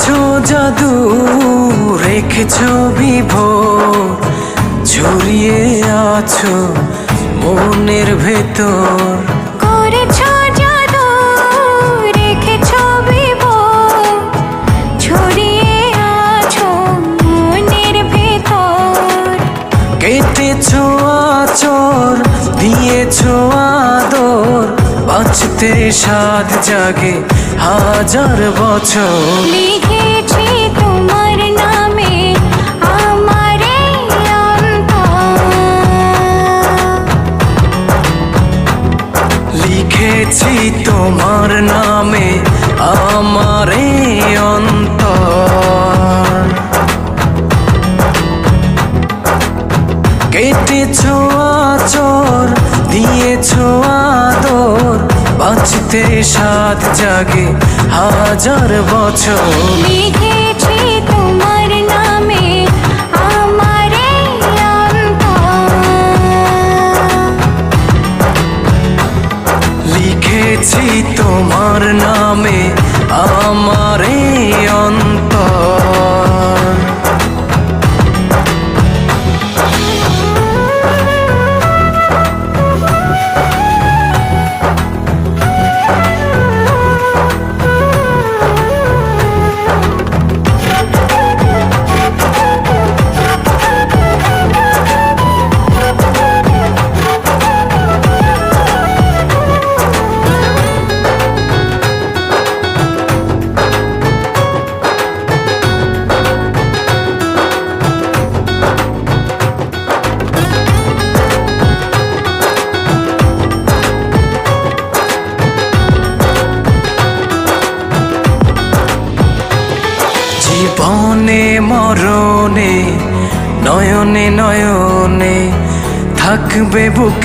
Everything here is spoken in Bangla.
জাদু রেখেছ বিভোর ঝুরিয়ে আছো মনের ভেতর। করেছ জাদু রেখেছ বিভোর ছড়িয়ে আছো মনের ভেতর। কেটেছ আচর দিয়েছ আদর বাঁচতে সাত জাগে হাজার বছর। লিখেছি তোমার নামে আমার লিখেছি তোমার নামে আমার অন্তর। কেটেছ আচর দিয়েছ আদর বাঁচতে সাত জাগে হাজার বছর। লিখেছি তোমার নামে আমার লিখেছি তোমার নামে জীবনে মরণে নয়নে নয়নে থাকবে বুকে